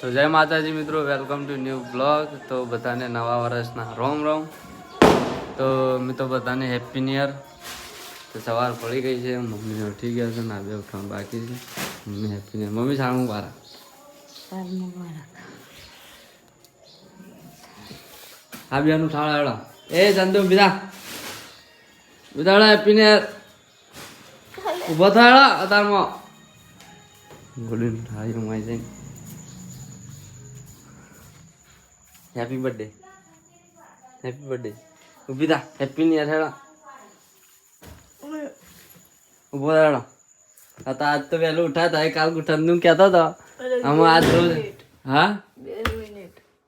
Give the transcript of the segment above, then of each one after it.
તો જય માતાજી મિત્રો વેલકમ ટુ ન્યૂ બ્લોગ તો બધાને નવા વર્ષના રોમ રોમ. તો મિત્રો બધાને હેપી ન્યુ યર તો સવાર પડી ગઈ છે મમ્મી ઉઠી ગયા છે ના બે ઉઠવાનું બાકી છે. મમ્મી હેપી ન્યુ મમ્મી સારું મારા હા બેનું થાળા હેડો. એ ચંદુ બીજા. હેડો હેપી ન્યુ યર ઊભો હેડો અતારમાં. ગોડીને થાળી રમાઈ જાય હેપી બર્થડે હેપી બર્થડે ઊભી થા હેપી ની હેડો ઊભો હેડો આ તો આજ તો વહેલું ઉઠા હતા કાલ ઉઠાનું કહેતો હતો અમે આજ રોજ હા?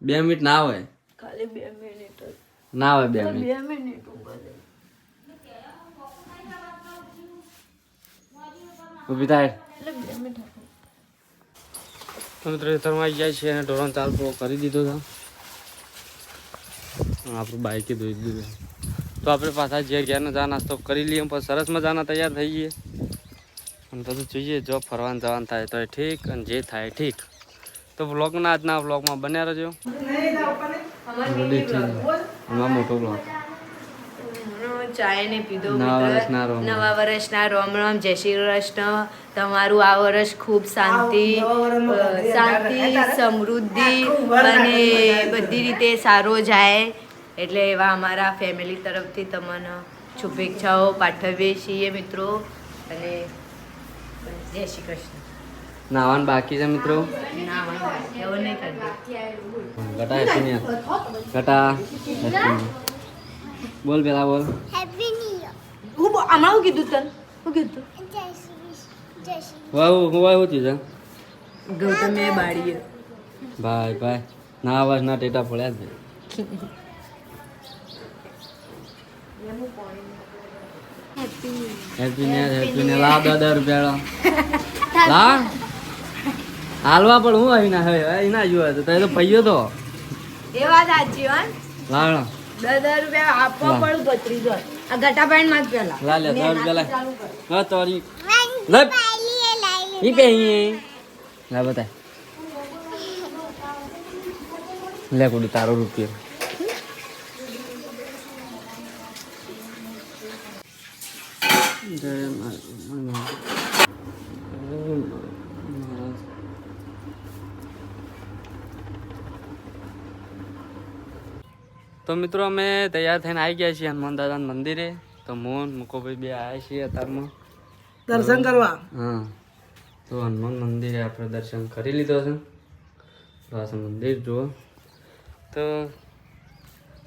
બે મિનિટ. ના હોય. ખાલી બે મિનિટ ના હોય બે મિનિટ બે મિનિટ. ઊભા થાય તો મિત્રો આવી જાય છે અને ઢોરણ ચાલ કરી દીધો છે આપણું બાઈકે ધોઈ દીધું. તો આપણે પાછા જે ઘેરનો ચા નાસ્તો કરી લઈએ પણ સરસ મજાના તૈયાર થઈ જઈએ અને બધું જોઈએ જો ફરવાનું જવાનું થાય તો એ ઠીક અને જે થાય ઠીક. તો વ્લોગના આજના વ્લોગમાં બન્યા રહેજો. આમાં મોટો વ્લોગ ચાય ને પીધો નવા વર્ષના રોમ રોમ. નવા વર્ષના રોમ રોમ જય શ્રી કૃષ્ણ. તમારું આ વર્ષ ખૂબ શાંતિ શાંતિ સમૃદ્ધિ અને બધી રીતે સારો જાય. એટલે એવા અમારા ફેમિલી તરફથી તમને શુભેચ્છાઓ પાઠવીએ છીએ મિત્રો. અને જય શ્રી કૃષ્ણ. નાવાનું બાકી છે મિત્રો. ઘટા હેપી ન્યુ બોલ પેલા બોલ. હું હમણાં હું કીધું તને? હું કીધું? વાહ વાહ હું ચીજા છે ગૌતમે બાળીએ. ભાઈ ભાઈ. ના આવાજ ના ટેટા પડ્યા જ લાવ રૂપિયા લાવ. હાલવા પણ હું આવી ના હવે આવી જોવા તો તે તો પૈયો તો. એ વાત સાચી હો. લાવ. દસ દસ રૂપિયા આપવા વાહ. પડું ભત્રીજો આ ગટા પાણી માં પેલા લા હા તોરી. લે ઈ કે અહીં લા બતાય. લે કુડી તારો રૂપિયો. જય તો મિત્રો અમે તૈયાર થઈને આવી ગયા છીએ હનુમાન દાદાના મંદિરે. તો મોહન મુકોભાઈ બે આવ્યા છીએ અત્યારમાં દર્શન કરવા? હા. તો હનુમાન મંદિરે આપણે દર્શન કરી લીધો છે. તો આ મંદિર જુઓ. તો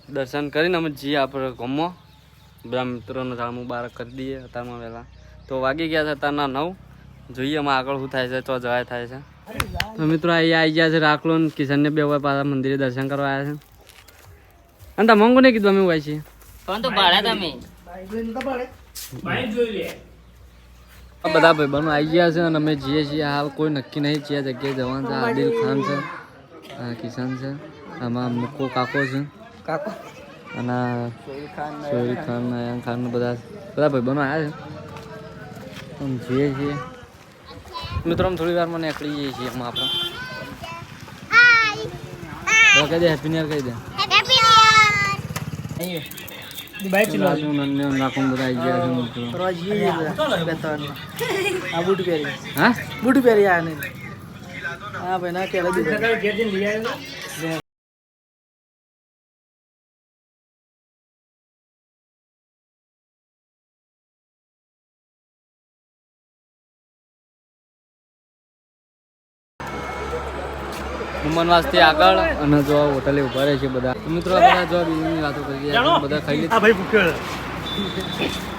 દર્શન કરીને અમે જઈએ આપણે ગામમાં. બધા મિત્રોને સાળ મુબારક કરી દઈએ અત્યારમાં વહેલા. તો વાગી ગયા છે અત્યારના નવ. જોઈએ એમાં આગળ શું થાય છે તો જવાય થાય છે. તો મિત્રો અહીંયા આવી ગયા છે રાખલો ને કિશનને બે વાર પાછા મંદિરે દર્શન કરવા આવ્યા છે. અને તમે મંગુ નહીં કીધું અમે હોય છીએ. આ બધા બનો આવી ગયા છે અને અમે જઈએ છીએ. હાલ કોઈ નક્કી નહીં છે જગ્યાએ જવાનું છે. આદિલ ખાન છે કિશાન કિશન છે આમાં મુકો કાકો છે. કાકો? અને સોહેલ ખાન અયાન ખાન બધા બધા ભાઈબંધો આવ્યા છે. અમે જઈએ છીએ. મિત્રો થોડી થોડી વારમાં નીકળી જઈએ છીએ એમાં આપણે. કહી દે હેપી નિયર કહી દે. હા બૂટ પહેરી. હા? ભાઈ ના કેળા દીધા આગળ અને જો હોટલે ઊભા રહે છે બધા. મિત્રો બધા જો બીજની વાતો કરી બધા ખાઈ લીધા ભાઈ ભૂખ્યો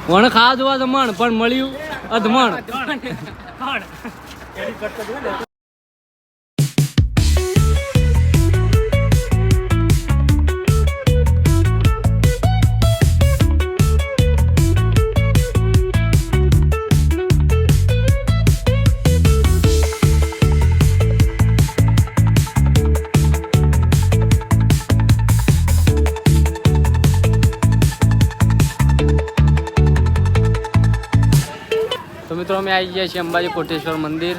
વણ ખાવા જોવા જમણ પણ મળ્યું અધમણ. મિત્રો અમે આવી ગયા છીએ અંબાજી કોટેશ્વર મંદિર.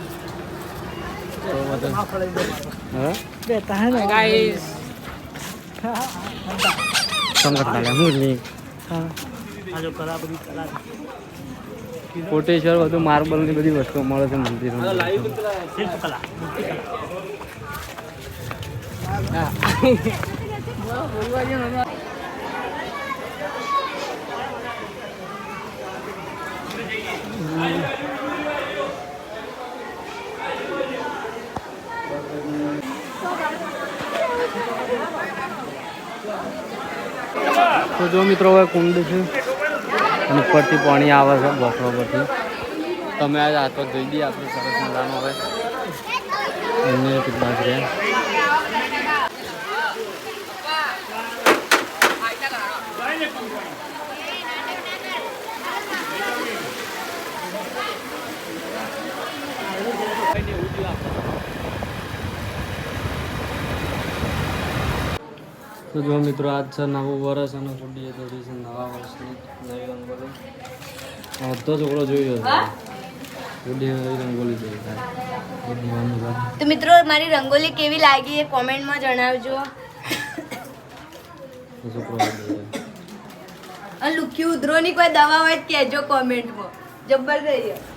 કોટેશ્વર બધું માર્બલની બધી વસ્તુઓ મળે છે મંદિર શિલ્પ કલા તો જો મિત્રો હવે કુંડ છે અને ઉપરથી પાણી આવે છે બોકરો પરથી તમે આજ તો ધોઈ દઈએ આપણે સરસ મજાનો હવે. એમને કેટલા છે તો જો મિત્રો આજ છે નવું વર્ષ અને કુંડીએ થોડી છે નવા વર્ષની નવી રંગોલી. અડધો છોકરો જોઈ રહ્યો છે. તો મિત્રો મારી રંગોલી કેવી લાગી એ કોમેન્ટમાં જણાવજો. લુખ્યું ઉધરોની કોઈ દવા હોય કહેજો કોમેન્ટમાં. જબ્બર થઈ ગયો.